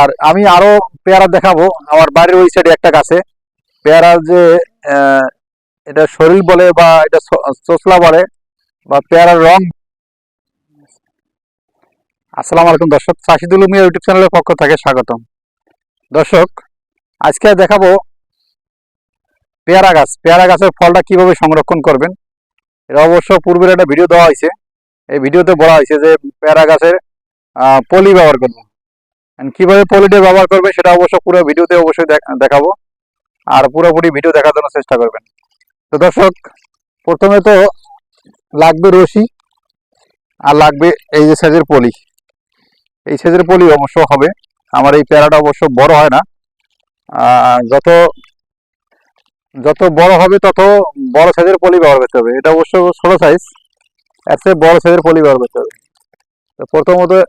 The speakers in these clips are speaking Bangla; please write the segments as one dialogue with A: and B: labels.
A: আর আমি আরও পেয়ারা দেখাবো। আমার বাড়ির ওই সাইডে একটা গাছে। পেয়ারা যে এটা শরীর বলে বা এটা চ- চোচলা বলে বা পেয়ারার রং। আসসালামু আলাইকুম দর্শক চাষিদুল মিয়া ইউটিউব চ্যানেলের পক্ষ থেকে স্বাগতম। দর্শক, আজকে দেখাবো পেয়ারা গাছ। পেয়ারা গাছের ফলটা কীভাবে সংরক্ষণ করবেন, এটা অবশ্য পূর্বের একটা ভিডিও দেওয়া হয়েছে। এই ভিডিওতে বলা হয়েছে যে, পেয়ারা গাছের পলি ব্যবহার করব And কীভাবে পলিটা ব্যবহার করবে সেটা অবশ্য পুরো ভিডিওতে অবশ্যই দেখ- দেখাবো। আর পুরোপুরি ভিডিও দেখার জন্য চেষ্টা করবেন। তো দর্শক, প্রথমে তো লাগবে রশি আর লাগবে এই যে সাইজের পলি। এই সাইজের পলি অবশ্য হবে। আমার এই প্যারাটা অবশ্য বড় হয় না। যত যত বড় হবে তত বড় সাইজের পলি ব্যবহার করতে হবে। এটা অবশ্য ছোট সাইজ এর চেয়ে বড় সাইজের পলি ব্যবহার করতে হবে। তো প্রথমত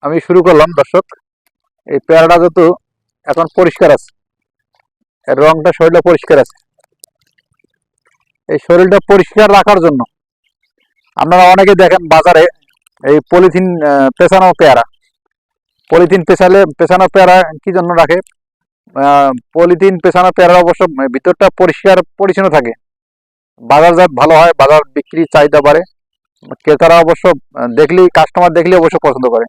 A: আমি শুরু করলাম দর্শক। এই পেয়ারাটা যেহেতু এখন পরিষ্কার আছে, এর রংটা শরীরটা পরিষ্কার আছে। এই শরীরটা পরিষ্কার রাখার জন্য আপনারা অনেকে দেখেন বাজারে এই পলিথিন পেছানো পেয়ারা। পলিথিন পেছালে পেছানো পেয়ারা কি জন্য রাখে? পলিথিন পেছানো পেয়ারা অবশ্য ভিতরটা পরিষ্কার, পরিচ্ছন্ন থাকে। বাজারজাত ভালো হয়, বাজার বিক্রি চাহিদা বাড়ে। ক্রেতারা অবশ্য দেখলেই কাস্টমার দেখলেই অবশ্য পছন্দ করে।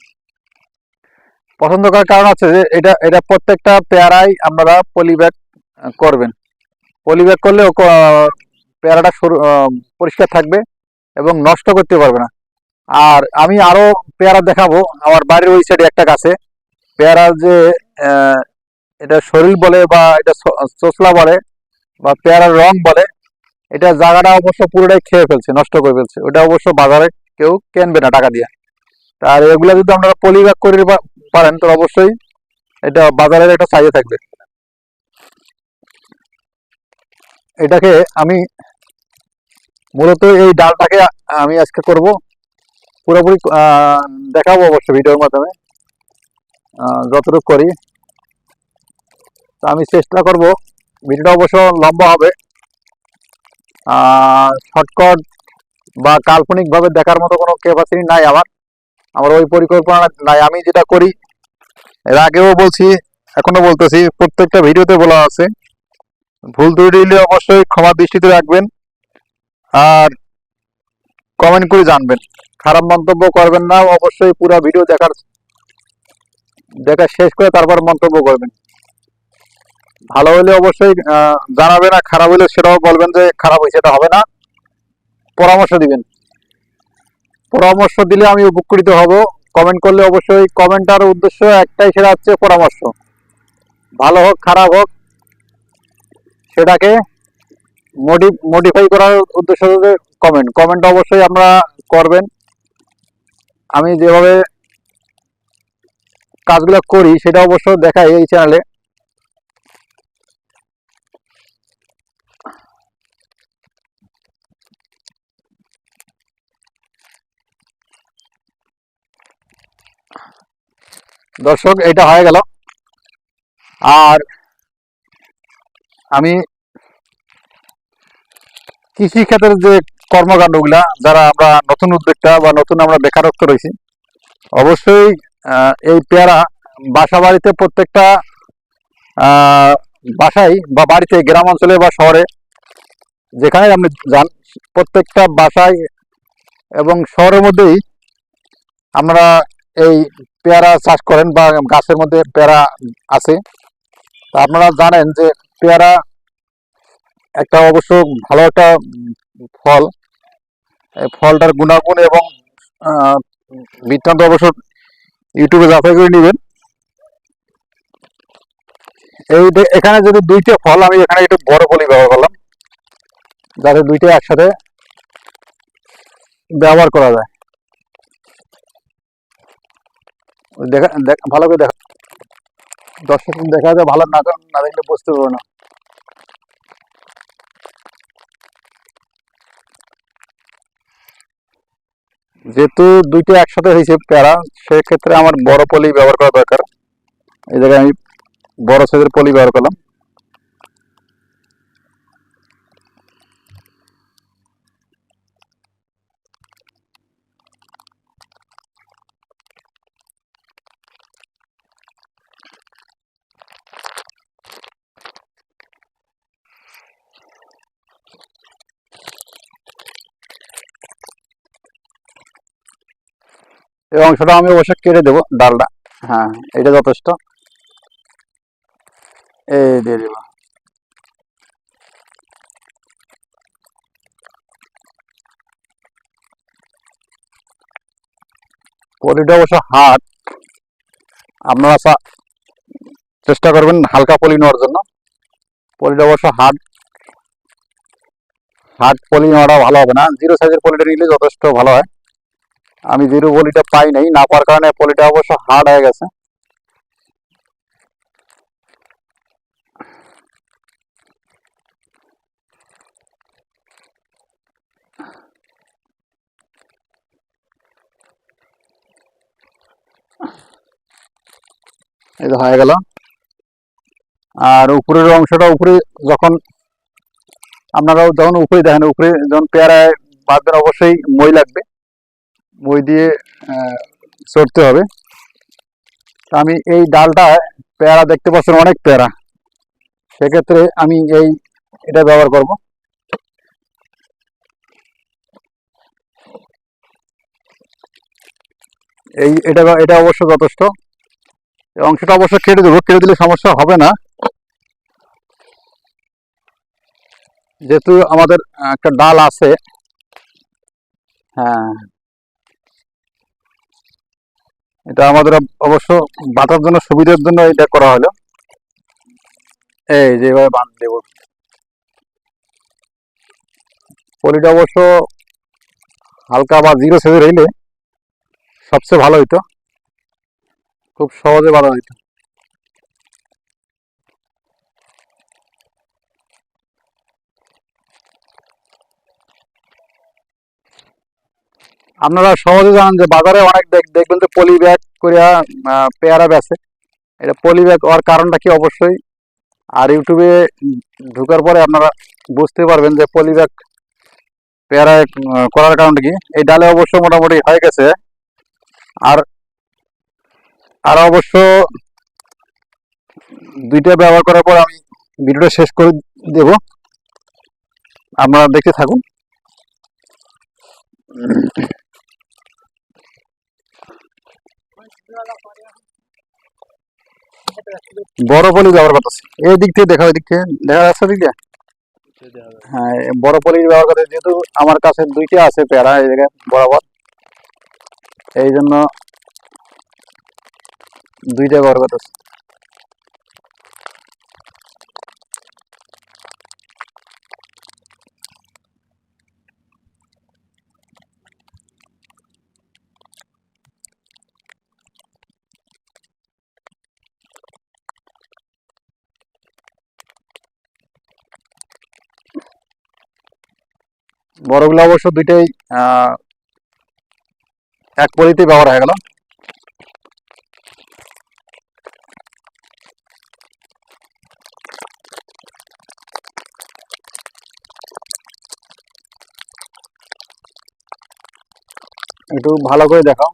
A: পছন্দ করার কারণ আছে যে এটা এটা প্রত্যেকটা পেয়ারাই আপনারা পলি ব্যাগ করবেন। পলি ব্যাগ করলে পেয়ারাটা পরিষ্কার থাকবে এবং নষ্ট করতে পারবে না। আর আমি আরও পেয়ারা দেখাবো। আমার বাড়ির ওই সাইডে একটা গাছে। পেয়ারা যে এটা শরীর বলে বা এটা চোচলা বলে বা পেয়ারার রং বলে, এটা জায়গাটা অবশ্য পুরোটাই খেয়ে ফেলছে, নষ্ট করে ফেলছে। ওটা অবশ্য বাজারে কেউ কেনবে না টাকা দিয়ে। আর এগুলা যদি আপনারা পলি ব্যাগ করে পারেন, তো অবশ্যই এটা বাজারের একটা সাইজে থাকবে। এটাকে আমি মূলত এই ডালটাকে আমি আজকে করব। পুরোপুরি দেখাবো অবশ্য ভিডিওর মাধ্যমে যতটুকু করি। তো আমি চেষ্টা করব, ভিডিওটা অবশ্য লম্বা হবে। শর্টকাট বা কাল্পনিকভাবে দেখার মতো কোনো ক্যাপাসিটি নাই আমার। আমার ওই পরিকল্পনা নাই। আমি যেটা করি এর আগেও বলছি এখনও বলতেছি প্রত্যেকটা ভিডিওতে বলা আছে। ভুল ত্রুটি হলে অবশ্যই ক্ষমা দৃষ্টিতে রাখবেন আর কমেন্ট করে জানবেন। খারাপ মন্তব্য করবেন না অবশ্যই পুরো ভিডিও দেখার দেখা শেষ করে তারপর মন্তব্য করবেন। ভালো হলে অবশ্যই আহ, জানাবেন আর খারাপ হলে সেটাও বলবেন যে খারাপ হয়েছে এটা হবে না। পরামর্শ দিবেন। পরামর্শ দিলে আমি উপকৃত হব। কমেন্ট করলে অবশ্যই কমেন্টার উদ্দেশ্য একটাই, সেটা হচ্ছে পরামর্শ। ভালো হোক, খারাপ হোক, সেটাকে মডি মডিফাই করার উদ্দেশ্য কমেন্ট কমেন্ট অবশ্যই আমরা করবেন। আমি যেভাবে কাজগুলো করি, সেটা অবশ্য দেখাই এই চ্যানেলে দর্শক, এটা হয়ে গেল। আর আমি কৃষি ক্ষেত্রের যে কর্মকাণ্ডগুলা, যারা আমরা নতুন উদ্যোক্তা বা নতুন আমরা বেকারত্ব রয়েছি, অবশ্যই এই পেয়ারা বাসা বাড়িতে প্রত্যেকটা বাসায় বা বাড়িতে, গ্রাম অঞ্চলে বা শহরে, যেখানে আপনি যান, প্রত্যেকটা বাসায় এবং শহরের মধ্যেই আমরা এই পেয়ারা চাষ করেন বা গাছের মধ্যে পেয়ারা আছে। তা আপনারা জানেন যে পেয়ারা একটা অবশ্য ভালো একটা ফল। ফলটার গুণাগুণ এবং বৃত্তান্ত অবশ্য ইউটিউবে যাচাই করে নেবেন। এই এখানে যদি দুইটা ফল, আমি এখানে একটু বড় ফলই ব্যবহার করলাম, যাতে দুইটা একসাথে ব্যবহার করা যায় ওই দেখা ভালো করে দেখা। দর্শক দেখা যায় ভালো না না দেখলে বুঝতে পারবে না। যেহেতু দুইটা একসাথে হয়েছে প্যারা, সেক্ষেত্রে আমার বড় পলি ব্যবহার করা দরকার। এই জায়গায় আমি বড় সাইজের পলি ব্যবহার করলাম। এই অংশটা আমি অবশ্যই কেটে দেবো ডালটা। হ্যাঁ এটা যথেষ্ট। এই দিয়ে দেবো পলিটা অবশ্য হাট আপনারা চেষ্টা করবেন হালকা পলি নেওয়ার জন্য। পলিটা অবশ্য হার্ড। হাট পলি নেওয়াটা ভালো হবে না। জিরো সাইজের পলিটা নিলে যথেষ্ট ভালো হয়। আমি জিরো পলিটা পাই নাই, না পাওয়ার কারণে পলিটা অবশ্য হার্ড হয়ে গেছে। এই তো হয়ে গেল। আর উপরের অংশটা, উপরে যখন আপনারাও যখন উপরে দেখেন, উপরে যখন পেয়ারায় বাঁধবেন অবশ্যই মই লাগবে। মই দিয়ে চড়তে হবে। আমি এই ডালটা পেয়ারা দেখতে পাচ্ছেন, অনেক পেয়ারা। সেক্ষেত্রে আমি এই এটা ব্যবহার করব। এই এটা এটা অবশ্য যথেষ্ট। অংশটা অবশ্য কেটে দেবো, কেটে দিলে সমস্যা হবে না। যেহেতু আমাদের একটা ডাল আছে হ্যাঁ। এটা আমাদের অবশ্য বাঁচার জন্য, সুবিধার জন্য এটা করা হলো। এই যে এভাবে বাঁধ দেব। পলিটা অবশ্য হালকা বা জিরো সেজে রইলে সবচেয়ে ভালো হইতো। খুব সহজে বাঁধা হইতো। আপনারা সহজে জানেন যে বাজারে অনেক দেখ- দেখবেন যে পলি ব্যাগ করিয়া পেয়ারা বেচে। এটা পলি ব্যাগ হওয়ার কারণটা কি অবশ্যই? আর ইউটিউবে ঢুকার পরে আপনারা বুঝতে পারবেন যে পলি ব্যাগ পেয়ারা করার কারণটা কি। এই ডালে অবশ্য মোটামুটি হয়ে গেছে। আর আর অবশ্য দুইটা ব্যবহার করার পর আমি ভিডিওটা শেষ করে দেব। আপনারা দেখতে থাকুন। বড় পলি ব্যবহার করতেছে। এই দিক থেকে দেখা ওই দিক থেকে। দেখা যাচ্ছে দিক হ্যাঁ বড় পলি ব্যবহার করতে যেহেতু আমার কাছে দুইটা আছে প্যারা এই জায়গায় বরাবর। এই জন্য দুইটা ব্যবহার করতেছি। বড়গুলো অবশ্য দুইটাই এক পরিতেই ব্যবহার হয়ে গেল। একটু ভালো করে দেখাও।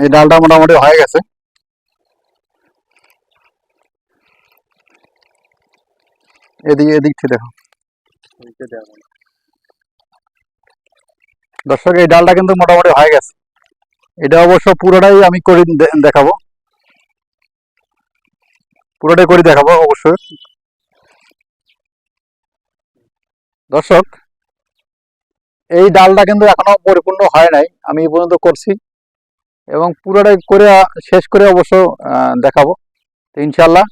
A: এই ডালটা মোটামুটি হয়ে গেছে। এদিকে, এদিক থেকে দেখো। দর্শক, এই ডালটা কিন্তু মোটামুটি হয়ে গেছে। এটা অবশ্য পুরোটাই আমি করে দেখাবো। পুরোটাই করে দেখাবো অবশ্যই। দর্শক, এই ডালটা কিন্তু এখনও পরিপূর্ণ হয় নাই। আমি এই পর্যন্ত করছি। এবং পুরোটাই করে, শেষ করে অবশ্য দেখাবো। তো ইনশাল্লাহ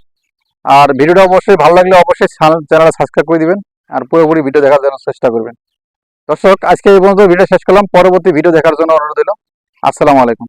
A: আর ভিডিওটা অবশ্যই ভালো লাগলে অবশ্যই চ্যানেলটা সাবস্ক্রাইব করে দিবেন আর পুরোপুরি ভিডিও দেখার জন্য চেষ্টা করবেন। দর্শক, আজকে এই পর্যন্ত ভিডিও শেষ করলাম। পরবর্তী ভিডিও দেখার জন্য অনুরোধ দিল আসসালামু আলাইকুম।